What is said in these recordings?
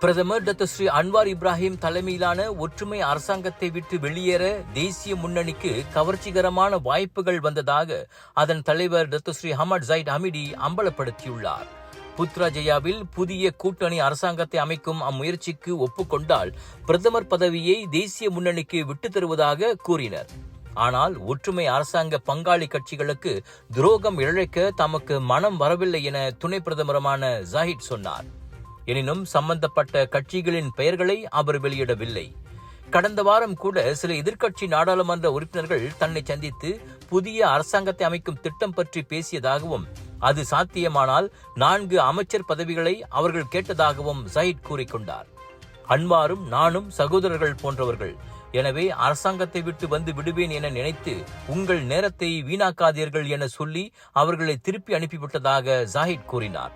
பிரதமர் doctor Sri Anwar Ibrahim தலைமையிலான ஒற்றுமை அரசாங்கத்தை விட்டு வெளியேற தேசிய முன்னணிக்கு கவர்ச்சிகரமான வாய்ப்புகள் வந்ததாக அதன் தலைவர் doctor Seri Ahmad Zahid Hamidi அம்பலப்படுத்தியுள்ளார். புத்ராஜயாவில் புதிய கூட்டணி அரசாங்கத்தை அமைக்கும் அம்முயற்சிக்கு ஒப்புக்கொண்டால் பிரதமர் பதவியை தேசிய முன்னணிக்கு விட்டு தருவதாக கூறினர். ஆனால் ஒற்றுமை அரசாங்க பங்காளி கட்சிகளுக்கு துரோகம் இழைக்க தமக்கு மனம் வரவில்லை என துணை பிரதமருமான ஜாஹித் சொன்னார். எனினும் சம்பந்தப்பட்ட கட்சிகளின் பெயர்களை அவர் வெளியிடவில்லை. கடந்த வாரம் கூட சில எதிர்க்கட்சி நாடாளுமன்ற உறுப்பினர்கள் தன்னை சந்தித்து புதிய அரசாங்கத்தை அமைக்கும் திட்டம் பற்றி பேசியதாகவும் அது சாத்தியமானால் நான்கு அமைச்சர் பதவிகளை அவர்கள் கேட்டதாகவும் ஜயிட் கூறிக்கொண்டார். அன்வாரும் நானும் சகோதரர்கள் போன்றவர்கள். எனவே அரசாங்கத்தை விட்டு வந்து விடுவேன் என நினைத்து உங்கள் நேரத்தை வீணாக்காதீர்கள் என சொல்லி அவர்களை திருப்பி அனுப்பிவிட்டதாக ஜாஹித் கூறினார்.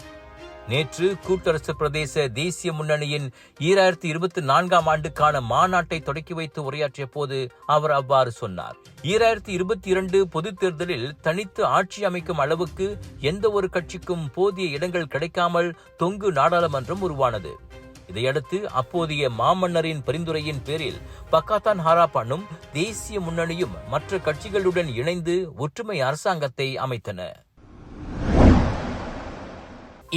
நேற்று கூட்டரசு பிரதேச தேசிய முன்னணியின் ஈராயிரத்தி இருபத்தி நான்காம் ஆண்டுக்கான மாநாட்டை தொடக்கி வைத்து உரையாற்றிய போது அவர் அவ்வாறு சொன்னார். ஈராயிரத்தி இருபத்தி இரண்டு பொதுத் தேர்தலில் தனித்து ஆட்சி அமைக்கும் அளவுக்கு எந்த ஒரு கட்சிக்கும் போதிய இடங்கள் கிடைக்காமல் தொங்கு நாடாளுமன்றம் உருவானது. இதையடுத்து அப்போதைய மாமன்னரின் பரிந்துரையின் பேரில் பக்காத்தான் ஹாராப்பானும் தேசிய முன்னணியும் மற்ற கட்சிகளுடன் இணைந்து ஒற்றுமை அரசாங்கத்தை அமைத்தன.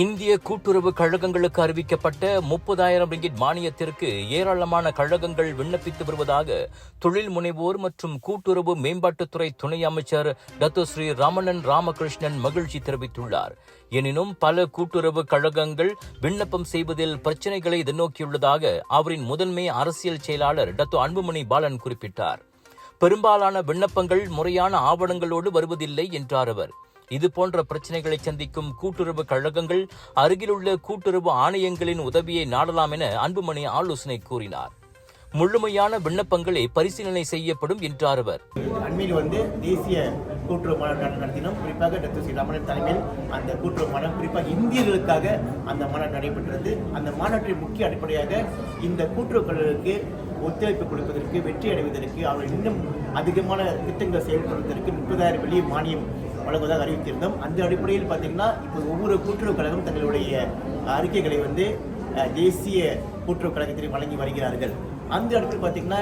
இந்திய கூட்டுறவு கழகங்களுக்கு அறிவிக்கப்பட்ட முப்பதாயிரம் ரிங்கிட் மானியத்திற்கு ஏராளமான கழகங்கள் விண்ணப்பித்து வருவதாக தொழில் முனைவோர் மற்றும் கூட்டுறவு மேம்பாட்டுத்துறை துணை அமைச்சர் டத்து ஸ்ரீ ராமணன் ராமகிருஷ்ணன் மகிழ்ச்சி தெரிவித்துள்ளார். எனினும் பல கூட்டுறவு கழகங்கள் விண்ணப்பம் செய்வதில் பிரச்சினைகளை எதிர்நோக்கியுள்ளதாக அவரின் முதன்மை அரசியல் செயலாளர் டத்து அன்புமணி பாலன் குறிப்பிட்டார். பெரும்பாலான விண்ணப்பங்கள் முறையான ஆவணங்களோடு வருவதில்லை என்றார் அவர். இது போன்ற பிரச்சனைகளை சந்திக்கும் கூட்டுறவு கழகங்கள் அருகிலுள்ள கூட்டுறவு ஆணையங்களின் உதவியை நாடலாம் என அன்புமணி ஆலோசனை கூறினார். முழுமையான விண்ணப்பங்களே பரிசீலனை செய்யப்படும் என்றார் அவர். அண்மையில் வந்து தேசிய கூட்டுறவு மாநாடு நடத்தினோம். குறிப்பாக டாக்டர் ஸ்ரீ ரமணன் தலைமையில் அந்த கூட்டுறவு மாநாடு குறிப்பாக இந்தியர்களுக்காக அந்த மாநாடு நடைபெற்றது. அந்த மாநாட்டின் முக்கிய அடிப்படையாக இந்த கூட்டுறவுகளுக்கு ஒத்துழைப்பு கொடுப்பதற்கு வெற்றி அடைவதற்கு அவர்கள் இன்னும் அதிகமான திட்டங்களை செயல்படுவதற்கு முப்பதாயிரம் வெளியே மானியம் வழங்குவதாக அறிவித்திருந்தோம். அந்த அடிப்படையில் பார்த்தீங்கன்னா இப்போ ஒவ்வொரு கூட்டுறவு கழகம் தங்களுடைய அறிக்கைகளை வந்து தேசிய கூட்டுறவு கழகத்தில் வழங்கி வருகிறார்கள். அந்த இடத்துல பார்த்தீங்கன்னா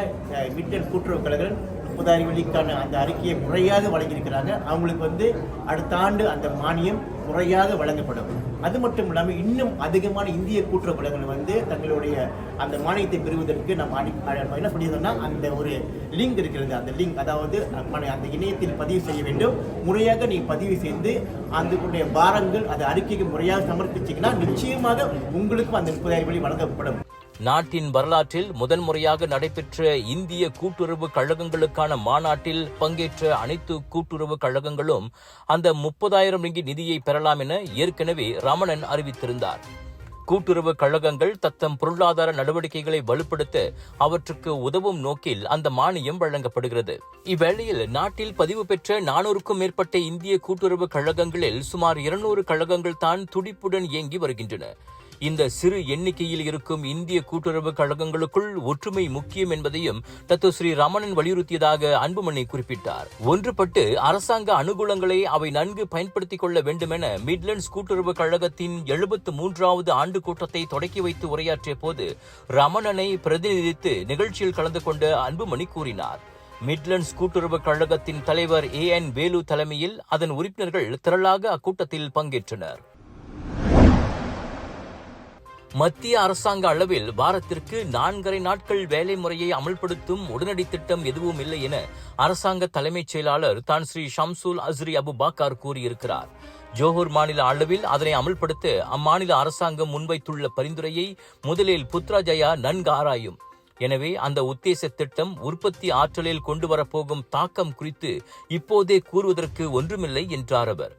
மிட்டல் கூட்டுறவு கழகம் முப்பதாயிரம் வெளிக்கான அந்த அறிக்கையை முறையாக வழங்கியிருக்கிறாங்க. அவங்களுக்கு வந்து அடுத்த ஆண்டு அந்த மானியம் முறையாக வழங்கப்படும். அது மட்டும் இல்லாமல் இன்னும் அதிகமான இந்திய கூட்டுறவு கழகங்கள் வந்து தங்களுடைய அந்த மானியத்தை பெறுவதற்கு நம்ம அடி என்ன சொல்லியிருந்தோம்னா அந்த ஒரு லிங்க் இருக்கிறது. அந்த லிங்க் அதாவது அந்த இணையத்தில் பதிவு செய்ய வேண்டும். முறையாக நீ பதிவு செய்து அதுக்குடைய பாரங்கள் அதை அறிக்கைக்கு முறையாக சமர்ப்பிச்சிங்கன்னா நிச்சயமாக உங்களுக்கும் அந்த முப்பதாயிரம் வழி வழங்கப்படும். நாட்டின் வரலாற்றில் முதன் முறையாக நடைபெற்ற இந்திய கூட்டுறவு கழகங்களுக்கான மாநாட்டில் பங்கேற்ற அனைத்து கூட்டுறவு கழகங்களும் அந்த முப்பதாயிரம் ரிங்கி நிதியை பெறலாம் என ஏற்கனவே ரமணன் அறிவித்திருந்தார். கூட்டுறவு கழகங்கள் தத்தம் பொருளாதார நடவடிக்கைகளை வலுப்படுத்த அவற்றுக்கு உதவும் நோக்கில் அந்த மானியம் வழங்கப்படுகிறது. இவ்வேளையில் நாட்டில் பதிவு பெற்ற நானூறுக்கும் மேற்பட்ட இந்திய கூட்டுறவு கழகங்களில் சுமார் இருநூறு கழகங்கள் தான் துடிப்புடன் இயங்கி வருகின்றன. இந்த சிறு எண்ணிக்கையில் இருக்கும் இந்திய கூட்டுறவு கழகங்களுக்குள் ஒற்றுமை முக்கியம் என்பதையும் தத்து ஸ்ரீ ரமணன் வலியுறுத்தியதாக அன்புமணி குறிப்பிட்டார். ஒன்றுபட்டு அரசாங்க அனுகூலங்களை அவை நன்கு பயன்படுத்திக் கொள்ள வேண்டும் என மிட்லண்ட்ஸ் கூட்டுறவு கழகத்தின் எழுபத்து மூன்றாவது ஆண்டு கூட்டத்தை தொடக்கி வைத்து உரையாற்றிய போது ரமணனை பிரதிநிதித்து நிகழ்ச்சியில் கலந்து கொண்ட அன்புமணி கூறினார். மிட்லண்ட்ஸ் கூட்டுறவு கழகத்தின் தலைவர் ஏ என் வேலு தலைமையில் அதன் உறுப்பினர்கள் திரளாக அக்கூட்டத்தில் பங்கேற்றனர். மத்திய அரசாங்க அளவில் வாரத்திற்கு நான்கரை நாட்கள் வேலை முறையை அமல்படுத்தும் உடனடி திட்டம் எதுவும் இல்லை என அரசாங்க தலைமைச் செயலாளர் தான் ஸ்ரீ ஷம்சூல் அஸ்ரி அபு பாக்கார் கூறியிருக்கிறார். ஜோஹர் மாநில அளவில் அதனை அமல்படுத்த அம்மாநில அரசாங்கம் முன்வைத்துள்ள பரிந்துரையை முதலில் புத்ராஜயா நன்கு ஆராயும். எனவே அந்த உத்தேச திட்டம் உற்பத்தி ஆற்றலில் கொண்டு வரப்போகும் தாக்கம் குறித்து இப்போதே கூறுவதற்கு ஒன்றுமில்லை என்றார் அவர்.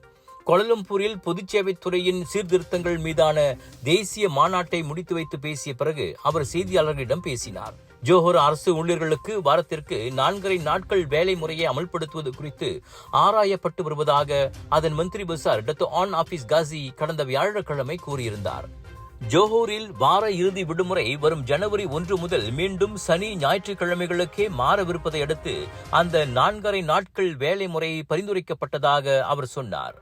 கொலலம்பூரில் பொதுச்சேவைத்துறையின் சீர்திருத்தங்கள் மீதான தேசிய மாநாட்டை முடித்து வைத்து பேசிய பிறகு அவர் செய்தியாளர்களிடம் பேசினார். ஜோஹர் அரசு ஊழியர்களுக்கு வாரத்திற்கு நான்கரை நாட்கள் வேலை முறையை அமல்படுத்துவது குறித்து ஆராயப்பட்டு வருவதாக அதன் மந்திரி பசார் டத்து ஆன் ஆபீஸ் காசி கடந்த வியாழக்கிழமை கூறியிருந்தார். ஜோஹூரில் வார இறுதி விடுமுறை வரும் ஜனவரி ஒன்று முதல் மீண்டும் சனி ஞாயிற்றுக்கிழமைகளுக்கே மாறவிருப்பதை அடுத்து அந்த நான்கரை நாட்கள் வேலை முறை பரிந்துரைக்கப்பட்டதாக அவர் சொன்னார்.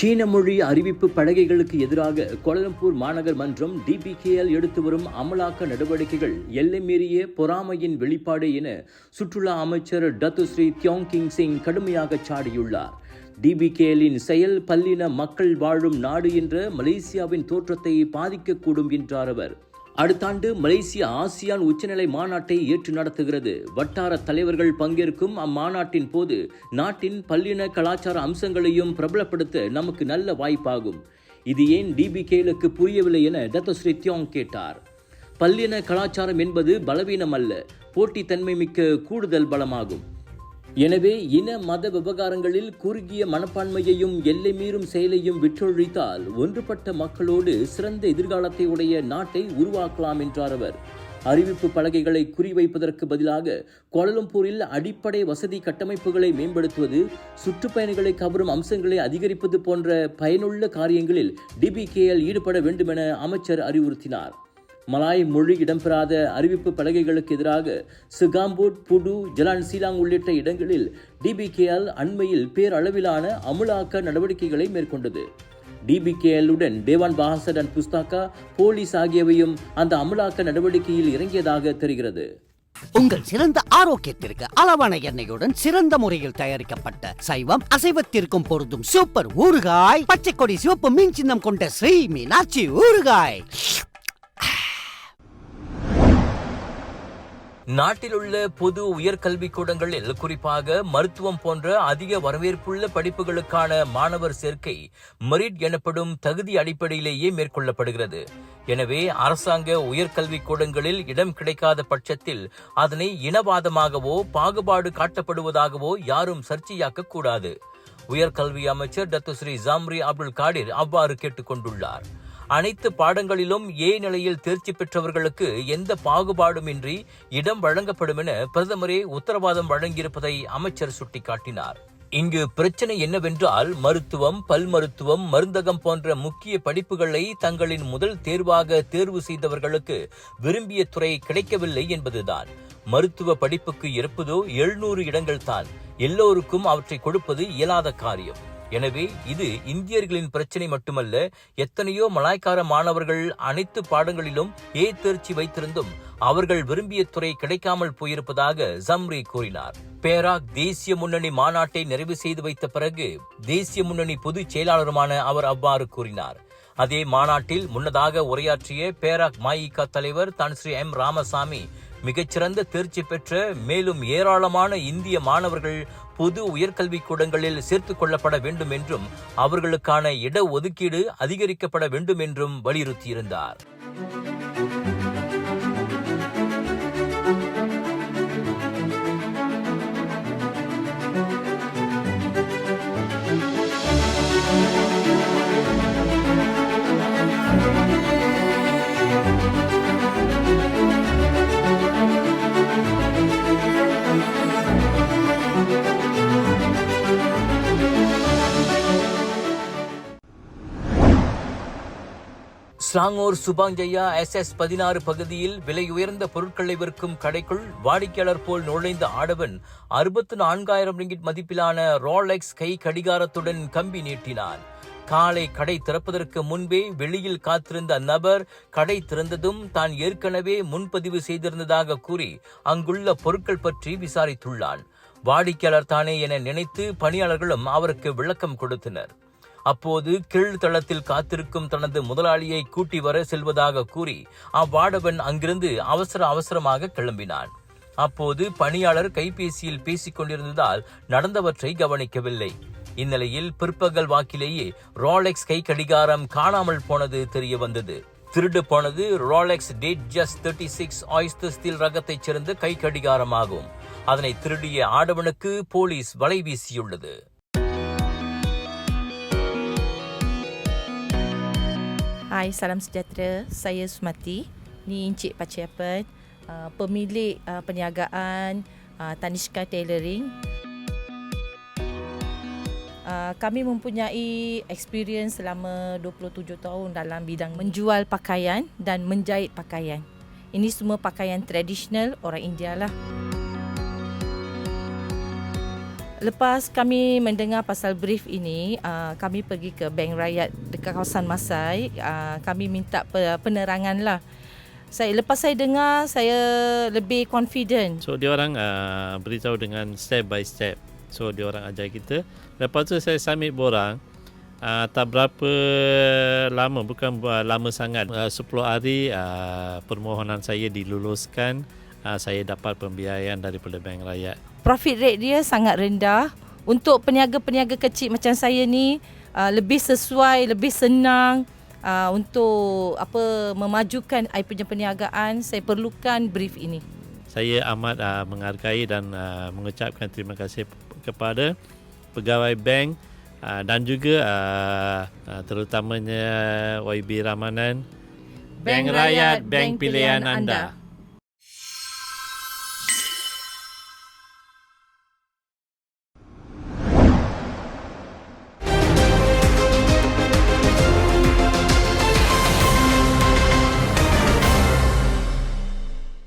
சீன மொழி அறிவிப்பு பலகைகளுக்கு எதிராக கோலம்பூர் மாநகர் மன்றம் டிபிகேஎல் எடுத்து வரும் அமலாக்க நடவடிக்கைகள் எல்லை மீறிய பொறாமையின் வெளிப்பாடு என சுற்றுலா அமைச்சர் டத்துஸ்ரீ தியோங் கிங் சிங் கடுமையாக சாடியுள்ளார். டிபிகேஎல்லின் செயல் பல்லின மக்கள் வாழும் நாடு என்ற மலேசியாவின் தோற்றத்தை பாதிக்கக்கூடும் என்றார் அவர். அடுத்த ஆண்டு மலேசியா ஆசியான் உச்சநிலை மாநாட்டை ஏற்று நடத்துகிறது. வட்டார தலைவர்கள் பங்கேற்கும் அம்மாநாட்டின் போது நாட்டின் பல்லின கலாச்சார அம்சங்களையும் பிரபலப்படுத்த நமக்கு நல்ல வாய்ப்பாகும். இது ஏன் டிபிகேலுக்கு புரியவில்லை என தத்தஸ்ரீ தியோங் கேட்டார். பல்லின கலாச்சாரம் என்பது பலவீனம் அல்ல போட்டித்தன்மை மிக்க கூடுதல் பலமாகும். எனவே இன மத விவகாரங்களில் குறுகிய மனப்பான்மையையும் எல்லை மீறும் செயலையும் விற்றொழித்தால் ஒன்றுபட்ட மக்களோடு சிறந்த எதிர்காலத்தை உடைய நாட்டை உருவாக்கலாம் என்றார் அவர். அறிவிப்பு பலகைகளை குறிவைப்பதற்கு பதிலாக கோலலம்பூரில் அடிப்படை வசதி கட்டமைப்புகளை மேம்படுத்துவது சுற்றுப்பயணிகளை கவரும் அம்சங்களை அதிகரிப்பது போன்ற பயனுள்ள காரியங்களில் டிபிகேஎல் ஈடுபட வேண்டுமென அமைச்சர் அறிவுறுத்தினார். மலாய் மொழி இடம்பெறாத அறிவிப்பு பலகைகளுக்கு எதிராக சிகாம்பூட் புடு ஜலான் சீலாங் உள்ளிட்ட இடங்களில் டிபிகேஎல் அண்மையில் பேரளவிலான அமுலாக்க நடவடிக்கைகளை மேற்கொண்டது. டிபிகேஎல்லுடன் தேவான் பஹாசட் அண்ட் புஸ்தாக்கா போலீஸ் ஆகியவையும் அந்த அமலாக்க நடவடிக்கையில் இறங்கியதாக தெரிகிறது. உங்கள் சிறந்த ஆரோக்கியத்திற்கு அளவான எண்ணெயுடன் சிறந்த முறையில் தயாரிக்கப்பட்ட சைவம் அசைவத்திற்கும் பொருந்தும் சூப்பர் ஊறுகாய் பச்சை கொடி சிவப்பு மீன் சின்னம் கொண்ட ஸ்ரீ மீனாட்சி ஊறுகாய். நாட்டில் உள்ள பொது உயர்கல்விக் கூடங்களில் குறிப்பாக மருத்துவம் போன்ற அதிக வரவேற்புள்ள படிப்புகளுக்கான மாணவர் சேர்க்கை மெரிட் எனப்படும் தகுதி அடிப்படையிலேயே மேற்கொள்ளப்படுகிறது. எனவே அரசாங்க உயர்கல்விக் கூடங்களில் இடம் கிடைக்காத பட்சத்தில் அதனை இனவாதமாகவோ பாகுபாடு காட்டப்படுவதாகவோ யாரும் சர்ச்சையாக்க கூடாது உயர்கல்வி அமைச்சர் டத்துஸ்ரீ ஜாம்ரி அப்துல் காடிர் அவ்வாறு கேட்டுக் கொண்டுள்ளார் அனைத்து பாடங்களிலும் ஏ நிலையில் தேர்ச்சி பெற்றவர்களுக்கு எந்த பாகுபாடுமின்றி இடம் வழங்கப்படும் என பிரதமரே உத்தரவாதம் வழங்கியிருப்பதை அமைச்சர் சுட்டிக்காட்டினார். இங்கு பிரச்சனை என்னவென்றால் மருத்துவம் பல் மருத்துவம் மருந்தகம் போன்ற முக்கிய படிப்புகளை தங்களின் முதல் தேர்வாக தேர்வு செய்தவர்களுக்கு விரும்பிய துறை கிடைக்கவில்லை என்பதுதான். மருத்துவ படிப்புக்கு இருப்பதோ எழுநூறு இடங்கள்தான். எல்லோருக்கும் அவற்றை கொடுப்பது இயலாத காரியம். எனவே இது இந்தியர்களின் பிரச்சனை மட்டுமல்ல எத்தனையோ மலாய்க்கார மாணவர்கள் அனைத்து பாடங்களிலும் ஏ தேர்ச்சி வைத்திருந்தும் அவர்கள் விரும்பிய துறை கிடைக்காமல் போயிருப்பதாக ஜம்ரி கூறினார். பேராக் தேசிய முன்னணி மாநாட்டை நிறைவு செய்து வைத்த பிறகு தேசிய முன்னணி பொதுச் செயலாளருமான அவர் அவ்வாறு கூறினார். அதே மாநாட்டில் முன்னதாக உரையாற்றிய பேராக் மாயிகா தலைவர் தான் ஸ்ரீ எம். ராமசாமி மிகச்சிறந்த தேர்ச்சி பெற்ற மேலும் ஏராளமான இந்திய மாணவர்கள் பொது உயர்கல்விக் கூடங்களில் சேர்த்துக் கொள்ளப்பட வேண்டும் என்றும் அவர்களுக்கான இட ஒதுக்கீடு அதிகரிக்கப்பட வேண்டும் என்றும் வலியுறுத்தியிருந்தார். சாங்கோர் சுபாங்ஜயா எஸ் எஸ் பதினாறு பகுதியில் விலை உயர்ந்த பொருட்களை விற்கும் கடைக்குள் வாடிக்கையாளர் போல் நுழைந்த ஆடவன் அறுபத்து நான்காயிரம் ரிங்கிட் மதிப்பிலான ரோலெக்ஸ் கை கடிகாரத்துடன் கம்பி நீட்டினான். காலை கடை திறப்பதற்கு முன்பே வெளியில் காத்திருந்த நபர் கடை திறந்ததும் தான் ஏற்கனவே முன்பதிவு செய்திருந்ததாக கூறி அங்குள்ள பொருட்கள் பற்றி விசாரித்துள்ளான். வாடிக்கையாளர் தானே என நினைத்து பணியாளர்களும் அவருக்கு விளக்கம் கொடுத்தனர். அப்போது கீழ்த்தளத்தில் காத்திருக்கும் தனது முதலாளியை கூட்டி வர செல்வதாக கூறி அவ்வாடவன் அங்கிருந்து அவசர அவசரமாக கிளம்பினான். அப்போது பணியாளர் கைபேசியில் பேசிக் கொண்டிருந்ததால் நடந்தவற்றை கவனிக்கவில்லை. இந்நிலையில் பிற்பகல் வாக்கிலேயே ரோலெக்ஸ் கை கடிகாரம் காணாமல் போனது தெரிய வந்தது. திருடு போனது Rolex Datejust thirty six oyster steel ரகத்தைச் சேர்ந்த கை கடிகாரமாகும் அதனை திருடிய ஆடவனுக்கு போலீஸ் வலை வீசியுள்ளது. Hai, salam sejahtera. Saya Sumati. Ni Encik Paciapan, uh, pemilik uh, perniagaan uh, Tanishka Tailoring. Uh, kami mempunyai experience selama 27 tahun dalam bidang menjual pakaian dan menjahit pakaian. Ini semua pakaian tradisional orang India lah. Lepas kami mendengar pasal brief ini, uh, kami pergi ke Bank Rakyat dekat kawasan Masai. Uh, kami minta pe- penerangan lah. Saya lepas saya dengar, saya lebih confident. So dia orang uh, beritahu dengan step by step. So dia orang ajar kita. Lepas tu saya submit borang. Uh, tak berapa lama, bukan uh, lama sangat. Uh, 10 hari uh, permohonan saya diluluskan. Uh, saya dapat pembiayaan daripada Bank Rakyat. Profit rate dia sangat rendah. Untuk peniaga-peniaga kecil macam saya ni, uh, lebih sesuai, lebih senang uh, untuk apa memajukan I punya perniagaan. Saya perlukan brief ini. Saya amat uh, menghargai dan uh, mengucapkan terima kasih kepada pegawai bank uh, dan juga uh, uh, terutamanya YB Ramanan Bank Rakyat, bank pilihan anda.